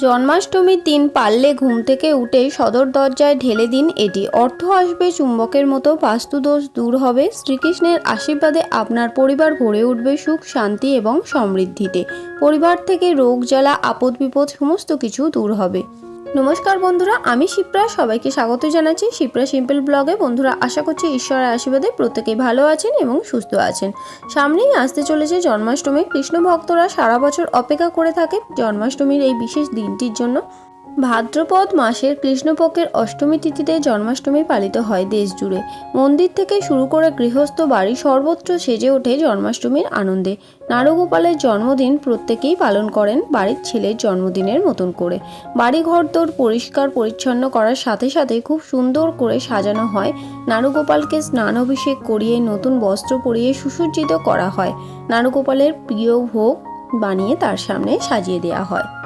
জন্মাষ্টমীর দিন পারলে ঘুম থেকে উঠে সদর দরজায় ঢেলে দিন এটি। অর্থ আসবে চুম্বকের মতো, বাস্তুদোষ দূর হবে। শ্রীকৃষ্ণের আশীর্বাদে আপনার পরিবার ভরে উঠবে সুখ, শান্তি এবং সমৃদ্ধিতে। পরিবার থেকে রোগ, জ্বালা আপদ বিপদ সমস্ত কিছু দূর হবে। নমস্কার বন্ধুরা, আমি শিপ্রা। সবাইকে স্বাগত জানাচ্ছি শিপ্রা সিম্পল ব্লগে। বন্ধুরা, আশা করছি ঈশ্বরের আশীর্বাদে প্রত্যেকে ভালো আছেন এবং সুস্থ আছেন। সামনেই আসতে চলেছে জন্মাষ্টমী কৃষ্ণ ভক্তরা সারা বছর অপেক্ষা করে থাকে জন্মাষ্টমীর এই বিশেষ দিনটির জন্য। ভাদ্রপদ মাসের কৃষ্ণপক্ষের অষ্টমী তিথিতে জন্মাষ্টমী পালিত হয় দেশ জুড়ে মন্দির থেকে শুরু করে গৃহস্থ বাড়ি সর্বত্র সেজে ওঠে জন্মাষ্টমীর আনন্দে। নারুগোপালের জন্মদিন প্রত্যেকেই পালন করেন বাড়ির ছেলের জন্মদিনের মতন করে। বাড়িঘর দোর পরিষ্কার পরিচ্ছন্ন করার সাথে সাথে খুব সুন্দর করে সাজানো হয়। নারুগোপালকে স্নান অভিষেক করিয়ে নতুন বস্ত্র পরিয়ে সুসজ্জিত করা হয়। নারুগোপালের প্রিয় ভোগ বানিয়ে তার সামনে সাজিয়ে দেওয়া হয়।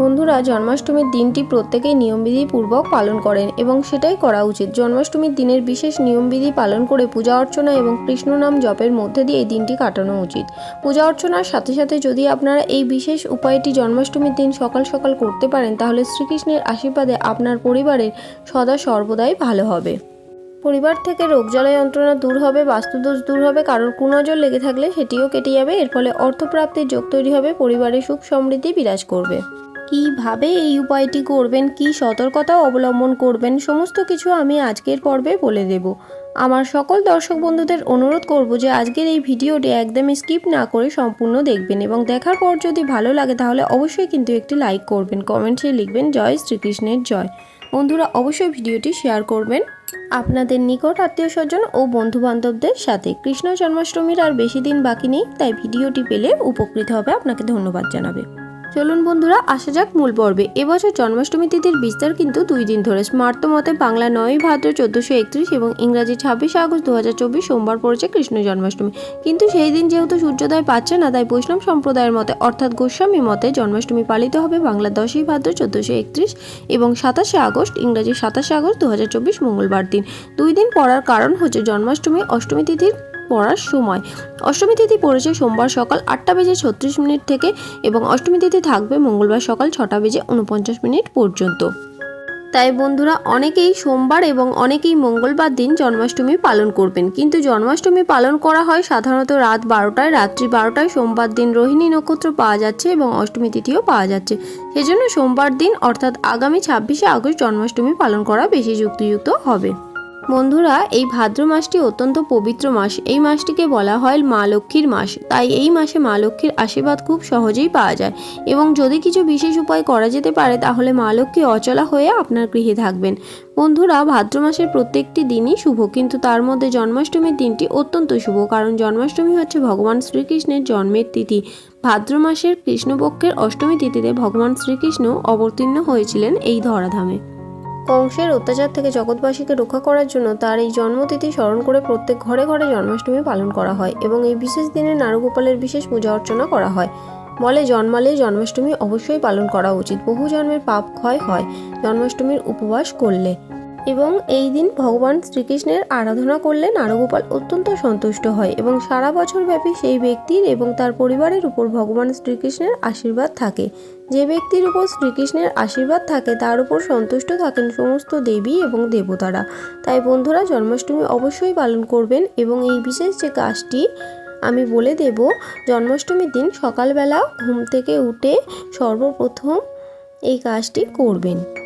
বন্ধুরা, জন্মাষ্টমীর দিনটি প্রত্যেকেই নিয়মবিধি পূর্বক পালন করেন এবং সেটাই করা উচিত। জন্মাষ্টমীর দিনের বিশেষ নিয়মবিধি পালন করে পূজা অর্চনা এবং কৃষ্ণ নাম জপের মধ্যে দিয়ে এই দিনটি কাটানো উচিত। পূজা অর্চনার সাথে সাথে যদি আপনারা এই বিশেষ উপায়টি জন্মাষ্টমীর দিন সকাল সকাল করতে পারেন, তাহলে শ্রীকৃষ্ণের আশীর্বাদে আপনার পরিবারের সদা সর্বদাই ভালো হবে। পরিবার থেকে রোগজ্বালা যন্ত্রণা দূর হবে, বাস্তুদোষ দূর হবে, কারোর কুনজর লেগে থাকলে সেটিও কেটে যাবে, এর ফলে অর্থপ্রাপ্তির যোগ তৈরি হবে পরিবারে সুখ সমৃদ্ধি বিরাজ করবে। কীভাবে এই উপায়টি করবেন, কি সতর্কতা অবলম্বন করবেন, সমস্ত কিছু আমি আজকের পর্বে বলে দেব। আমার সকল দর্শক বন্ধুদের অনুরোধ করব যে আজকের এই ভিডিওটি একদম স্কিপ না করে সম্পূর্ণ দেখবেন এবং দেখার পর যদি ভালো লাগে তাহলে অবশ্যই কিন্তু একটি লাইক করবেন, কমেন্টসে লিখবেন, জয় শ্রীকৃষ্ণের জয় বন্ধুরা, অবশ্যই ভিডিওটি শেয়ার করবেন। আপনাদের নিকট আত্মীয় স্বজন ও বন্ধু বান্ধবদের সাথে কৃষ্ণ জন্মাষ্টমীর আর বেশি দিন বাকি নেই, তাই ভিডিওটি পেলে উপকৃত হবে। আপনাকে ধন্যবাদ জানাবে। চলুন বন্ধুরা, আসা যাক মূল পর্বে। এবছর জন্মাষ্টমী তিথির বিস্তার কিন্তু দুই দিন ধরে। স্মার্ত মতে বাংলা নয়ই ভাদ্র চোদ্দোশো একত্রিশ এবং ইংরাজি ছাব্বিশে আগস্ট দু হাজার চব্বিশ সোমবার পড়েছে কৃষ্ণ জন্মাষ্টমী। কিন্তু সেই দিন যেহেতু সূর্যোদয় পাচ্ছে না, তাই বৈষ্ণব সম্প্রদায়ের মতে, অর্থাৎ গোস্বামী মতে জন্মাষ্টমী পালিত হবে বাংলা দশই ভাদ্র চোদ্দোশো একত্রিশ এবং সাতাশে আগস্ট, ইংরাজি সাতাশে আগস্ট দু হাজার চব্বিশ মঙ্গলবার দিন। দুই দিন পড়ার কারণ হচ্ছে জন্মাষ্টমী, অষ্টমী তিথির পড়ার সময়। অষ্টমী তিথি পড়েছে সোমবার সকাল আটটা বেজে ছত্রিশ মিনিট থেকে এবং অষ্টমী তিথি থাকবে মঙ্গলবার সকাল ছটা বেজে উনপঞ্চাশ মিনিট পর্যন্ত। তাই বন্ধুরা, অনেকেই সোমবার এবং অনেকেই মঙ্গলবার দিন জন্মাষ্টমী পালন করবেন। কিন্তু জন্মাষ্টমী পালন করা হয় সাধারণত রাত বারোটায়, রাত্রি বারোটায় সোমবার দিন রোহিণী নক্ষত্র পাওয়া যাচ্ছে এবং অষ্টমী তিথিও পাওয়া যাচ্ছে। সেজন্য সোমবার দিন, অর্থাৎ আগামী ছাব্বিশে আগস্ট জন্মাষ্টমী পালন করা বেশি যুক্তিযুক্ত হবে। বন্ধুরা, এই ভাদ্র মাসটি অত্যন্ত পবিত্র মাস। এই মাসটিকে বলা হয় মা লক্ষ্মীর মাস। তাই এই মাসে মা লক্ষ্মীর আশীর্বাদ খুব সহজেই পাওয়া যায়। এবং যদি কিছু বিশেষ উপায় করা যেতে পারে, তাহলে মা লক্ষ্মী অচলা হয়ে আপনার গৃহে থাকবেন। বন্ধুরা, ভাদ্র মাসের প্রত্যেকটি দিনই শুভ, কিন্তু তার মধ্যে জন্মাষ্টমীর দিনটি অত্যন্ত শুভ, কারণ জন্মাষ্টমী হচ্ছে ভগবান শ্রীকৃষ্ণের জন্মের তিথি। ভাদ্র মাসের কৃষ্ণপক্ষের অষ্টমী তিথিতে ভগবান শ্রীকৃষ্ণ অবতীর্ণ হয়েছিলেন এই ধরাধামে। কংসের অত্যাচার থেকে জগৎবাসীকে রক্ষা করার জন্য তার এই জন্মতিথি স্মরণ করে প্রত্যেক ঘরে ঘরে জন্মাষ্টমী পালন করা হয় এবং এই বিশেষ দিনে নারুগোপালের বিশেষ পূজা অর্চনা করা হয়। বলে জন্মালে জন্মাষ্টমী অবশ্যই পালন করা উচিত। বহু জন্মের পাপ ক্ষয় হয়। জন্মাষ্টমীর উপবাস করলে। এবং এই দিন ভগবান শ্রীকৃষ্ণের আরাধনা করলে নারগোপাল অত্যন্ত সন্তুষ্ট হয় এবং সারা বছর ব্যাপী সেই ব্যক্তির এবং তার পরিবারের উপর ভগবান শ্রীকৃষ্ণের আশীর্বাদ থাকে। যে ব্যক্তির উপর শ্রীকৃষ্ণের আশীর্বাদ থাকে, তার উপর সন্তুষ্ট থাকেন সমস্ত দেবী এবং দেবতারা। তাই বন্ধুরা, জন্মাষ্টমী অবশ্যই পালন করবেন এবং এই বিশেষ যে কাজটি আমি বলে দেব, জন্মাষ্টমীর দিন সকালবেলা ঘুম থেকে উঠে সর্বপ্রথম এই কাজটি করবেন।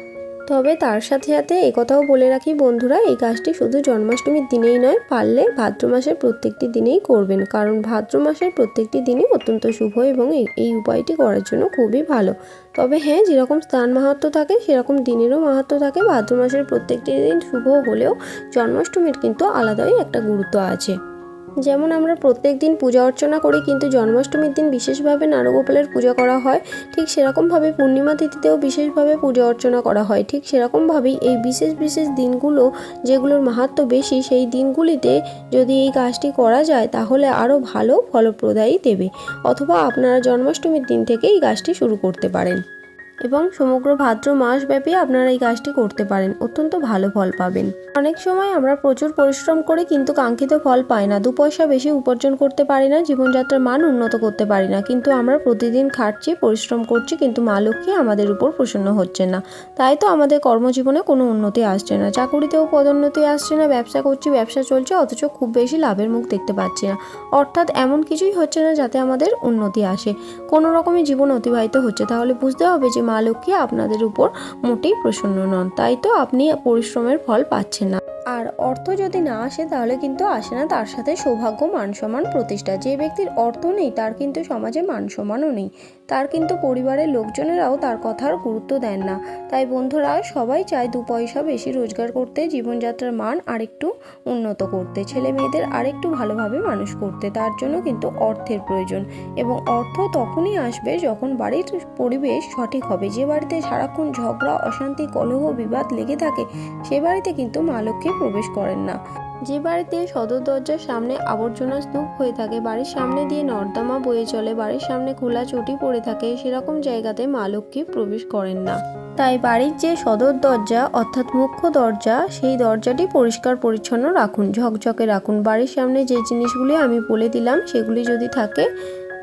তবে তার সাথে সাথে একথাও বলে রাখি বন্ধুরা, এই কাজটি শুধু জন্মাষ্টমীর দিনেই নয়, পারলে ভাদ্র মাসের প্রত্যেকটি দিনেই করবেন। কারণ ভাদ্র মাসের প্রত্যেকটি দিনই অত্যন্ত শুভ এবং এই এই উপায়টি করার জন্য খুবই ভালো। তবে হ্যাঁ যেরকম স্থান মাহাত্ম থাকে, সেরকম দিনেরও মাহাত্ম থাকে। ভাদ্র মাসের প্রত্যেকটি দিন শুভ হলেও জন্মাষ্টমীর কিন্তু আলাদাই একটা গুরুত্ব আছে। যেমন আমরা প্রত্যেক দিন পূজা অর্চনা করি, কিন্তু জন্মাষ্টমীর দিন বিশেষভাবে নারগোপালের পূজা করা হয়। ঠিক সেরকমভাবে পূর্ণিমা তিথিতেও বিশেষভাবে পূজা অর্চনা করা হয়। ঠিক সেরকমভাবেই এই বিশেষ বিশেষ দিনগুলো যেগুলোর মাহাত্ম বেশি, সেই দিনগুলিতে যদি এই কাজটি করা যায়, তাহলে আরও ভালো ফলপ্রদায়ী দেবে। অথবা আপনারা জন্মাষ্টমীর দিন থেকে এই কাজটি শুরু করতে পারেন। এবং সমগ্র ভাদ্র মাস ব্যাপী আপনারা এই কাজটি করতে পারেন। অত্যন্ত ভালো ফল পাবেন। অনেক সময় আমরা প্রচুর পরিশ্রম করে কিন্তু কাঙ্ক্ষিত ফল পাই না। দু পয়সা বেশি উপার্জন করতে পারি না, জীবনযাত্রার মান উন্নত করতে পারি না। কিন্তু আমরা প্রতিদিন খাটছি, পরিশ্রম করছি, কিন্তু মা লক্ষ্মী আমাদের উপর প্রসন্ন হচ্ছে না। তাই তো আমাদের কর্মজীবনে কোনো উন্নতি আসছে না। চাকুরিতেও পদোন্নতি আসছে না, ব্যবসা করছি, ব্যবসা চলছে, অথচ খুব বেশি লাভের মুখ দেখতে পাচ্ছি না। অর্থাৎ এমন কিছুই হচ্ছে না যাতে আমাদের উন্নতি আসে। কোনো রকমের জীবন অতিবাহিত হচ্ছে। তাহলে বুঝতে হবে যে মা লক্ষ্মী আপনাদের উপর মোটেই প্রসন্ন নন। তাই তো আপনি পরিশ্রমের ফল পাচ্ছেন না। আর অর্থ যদি না আসে তাহলে কিন্তু আসে না। তার সাথে সৌভাগ্য, মান সম্মান প্রতিষ্ঠা। যে ব্যক্তির অর্থ নেই, তার কিন্তু সমাজে মান সম্মানও নেই। তার কিন্তু পরিবারের লোকজনেরাও তার কথার গুরুত্ব দেন না। তাই বন্ধুরা, সবাই চায় দু পয়সা বেশি রোজগার করতে, জীবনযাত্রার মান আরেকটু উন্নত করতে। ছেলে মেয়েদের আরেকটু ভালোভাবে মানুষ করতে। তার জন্য কিন্তু অর্থের প্রয়োজন। এবং অর্থ তখনই আসবে যখন বাড়ির পরিবেশ সঠিক হবে। যে বাড়িতে সারাক্ষণ ঝগড়া, অশান্তি, কলহ, বিবাদ লেগে থাকে, সে বাড়িতে কিন্তু মা লক্ষ্মী প্রবেশ করেন না। যে বাড়িতে সদর দরজার সামনে আবর্জনা স্তূপ হয়ে থাকে, বাড়ির সামনে দিয়ে নর্দমা বয়ে চলে, বাড়ির সামনে খোলা চটি পড়ে থাকে, সেরকম জায়গাতে মা লক্ষ্মী প্রবেশ করেন না। তাই বাড়ির যে সদর দরজা, অর্থাৎ মুখ্য দরজা, সেই দরজাটি পরিষ্কার পরিচ্ছন্ন রাখুন, ঝকঝকে রাখুন। বাড়ির সামনে যে জিনিসগুলি আমি বলে দিলাম, সেগুলি যদি থাকে,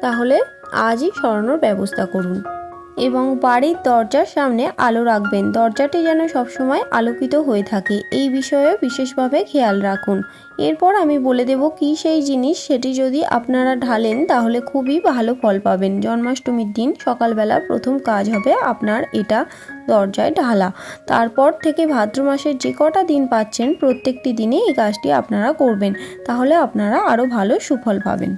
তাহলে আজই সরানোর ব্যবস্থা করুন। এবং বাড়ির দরজার সামনে আলো রাখবেন। দরজাটি যেন সবসময় আলোকিত হয়ে থাকে। এই বিষয়ে বিশেষভাবে খেয়াল রাখুন। এরপর আমি বলে দেব কি সেই জিনিস, সেটি যদি আপনারা ঢালেন তাহলে খুবই ভালো ফল পাবেন। জন্মাষ্টমীর দিন সকালবেলা প্রথম কাজ হবে আপনার এটা দরজায় ঢালা। তারপর থেকে ভাদ্র মাসের যে কটা দিন পাচ্ছেন, প্রত্যেকটি দিনে এই কাজটি আপনারা করবেন। তাহলে আপনারা আরও ভালো সুফল পাবেন।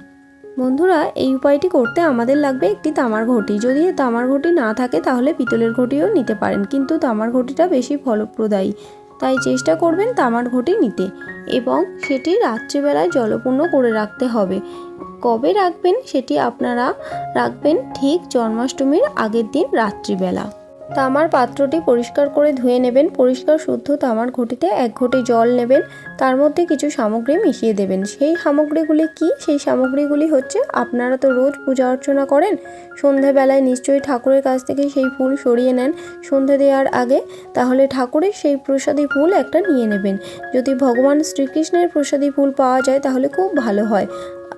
বন্ধুরা, এই উপায়টি করতে আমাদের লাগবে একটি তামার ঘটি। যদি তামার ঘটি না থাকে, তাহলে পিতলের ঘটিও নিতে পারেন, কিন্তু তামার ঘটিটা বেশি ফলপ্রদায়ী। তাই চেষ্টা করবেন তামার ঘটি নিতে, এবং সেটি রাত্রিবেলায় জলপূর্ণ করে রাখতে হবে। কবে রাখবেন, সেটি আপনারা রাখবেন ঠিক জন্মাষ্টমীর আগের দিন রাত্রিবেলা। তামার পাত্রটি পরিষ্কার করে ধুয়ে নেবেন। পরিষ্কার শুদ্ধ তামার ঘটিতে এক ঘটি জল নেবেন। তার মধ্যে কিছু সামগ্রী মিশিয়ে দেবেন। সেই সামগ্রীগুলি কি? সেই সামগ্রীগুলি হচ্ছে, আপনারা তো রোজ পূজা অর্চনা করেন সন্ধেবেলায় নিশ্চয়ই ঠাকুরের কাছ থেকে সেই ফুল সরিয়ে নেন সন্ধে দেওয়ার আগে, তাহলে ঠাকুরের সেই প্রসাদী ফুল একটা নিয়ে নেবেন। যদি ভগবান শ্রীকৃষ্ণের প্রসাদী ফুল পাওয়া যায়, তাহলে খুব ভালো হয়।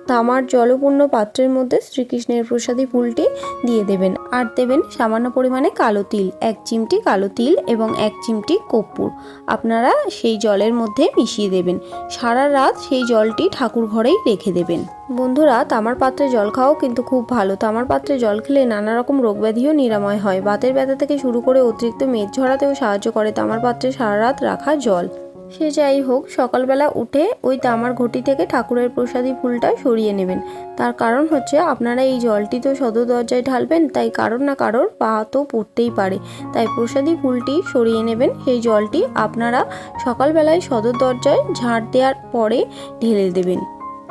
তামার জলপূর্ণ পাত্রের মধ্যে শ্রীকৃষ্ণের প্রসাদী ফুলটি দিয়ে দেবেন। আর দেবেন সামান্য পরিমাণে কালো তিল, এক চিমটি কালো তিল এবং এক চিমটি কর্পূর। আপনারা সেই জলের মধ্যে মিশিয়ে দেবেন। সারা রাত সেই জলটি ঠাকুর ঘরেই রেখে দেবেন। বন্ধুরা, তামার পাত্রে জল খাওয়াও কিন্তু খুব ভালো। তামার পাত্রে জল খেলে নানা রকম রোগ ব্যাধিও নিরাময় হয়। বাতের ব্যথা থেকে শুরু করে অতিরিক্ত মেদ ঝরাতেও সাহায্য করে তামার পাত্রে সারা রাত রাখা জল। সে যাই হোক, সকালবেলা উঠে ওই তামার ঘটি থেকে ঠাকুরের প্রসাদী ফুলটা সরিয়ে নেবেন। তার কারণ হচ্ছে আপনারা এই জলটি তো সদর দরজায় ঢালবেন, তাই কারোর না কারোর পা তো পড়তেই পারে। তাই প্রসাদী ফুলটি সরিয়ে নেবেন, সেই জলটি আপনারা সকালবেলায় সদর দরজায় ঝাঁট দেওয়ার পরে ঢেলে দেবেন।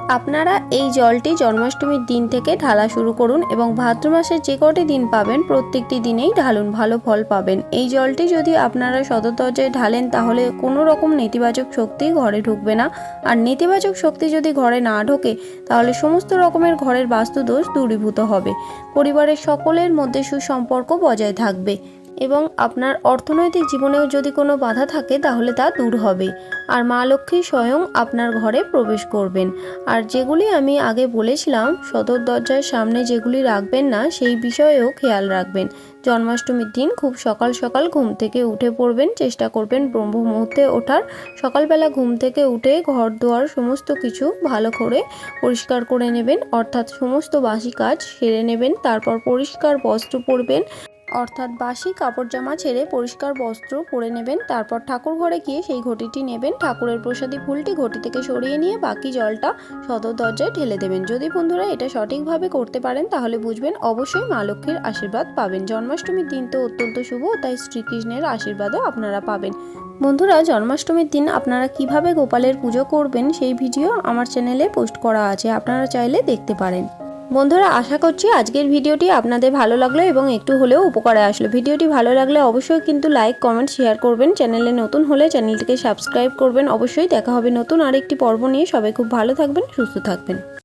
আপনারা এই জলটি জন্মাষ্টমীর দিন থেকে ঢালা শুরু করুন এবং ভাদ্র মাসের যে কটি দিন পাবেন, প্রত্যেকটি দিনেই ঢালুন, ভালো ফল পাবেন। এই জলটি যদি আপনারা সদর ঢালেন, তাহলে কোনো রকম নেতিবাচক শক্তি ঘরে ঢুকবে না। আর নেতিবাচক শক্তি যদি ঘরে না ঢোকে, তাহলে সমস্ত রকমের ঘরের বাস্তুদোষ দূরীভূত হবে। পরিবারের সকলের মধ্যে সুসম্পর্ক বজায় থাকবে। এবং আপনার অর্থনৈতিক জীবনেও যদি কোনো বাধা থাকে, তাহলে তা দূর হবে। আর মা লক্ষ্মী স্বয়ং আপনার ঘরে প্রবেশ করবেন। আর যেগুলি আমি আগে বলেছিলাম সদর দরজার সামনে যেগুলি রাখবেন না, সেই বিষয়েও খেয়াল রাখবেন। জন্মাষ্টমীর দিন খুব সকাল সকাল ঘুম থেকে উঠে পড়বেন, চেষ্টা করবেন ব্রহ্ম মুহূর্তে ওঠার। সকালবেলা ঘুম থেকে উঠে ঘর দুয়ার সমস্ত কিছু ভালো করে পরিষ্কার করে নেবেন, অর্থাৎ সমস্ত বাসি কাজ সেরে নেবেন, তারপর পরিষ্কার বস্ত্র পরবেন। অর্থাৎ বাসি কাপড় জামা ছেড়ে পরিষ্কার বস্ত্র পরে নেবেন, তারপর ঠাকুর ঘরে গিয়ে সেই ঘটিটি নেবেন। ঠাকুরের প্রসাদী ফুলটি ঘটি থেকে সরিয়ে নিয়ে বাকি জলটা সদর দরজায় ঢেলে দেবেন। যদি বন্ধুরা এটা সঠিকভাবে করতে পারেন, তাহলে বুঝবেন অবশ্যই মা লক্ষ্মীর আশীর্বাদ পাবেন। জন্মাষ্টমীর দিন তো অত্যন্ত শুভ, তাই শ্রীকৃষ্ণের আশীর্বাদও আপনারা পাবেন। বন্ধুরা, জন্মাষ্টমীর দিন আপনারা কীভাবে গোপালের পুজো করবেন সেই ভিডিও আমার চ্যানেলে পোস্ট করা আছে, আপনারা চাইলে দেখতে পারেন। বন্ধুরা, আশা করছি আজকের ভিডিওটি আপনাদের ভালো লাগল এবং একটু হলেও উপকারে আসলো। ভিডিওটি ভালো লাগলে অবশ্যই কিন্তু লাইক, কমেন্ট, শেয়ার করবেন। চ্যানেলে নতুন হলে চ্যানেলটিকে সাবস্ক্রাইব করবেন। অবশ্যই দেখা হবে নতুন আরেকটি পর্ব নিয়ে। সবাই খুব ভালো থাকবেন, সুস্থ থাকবেন।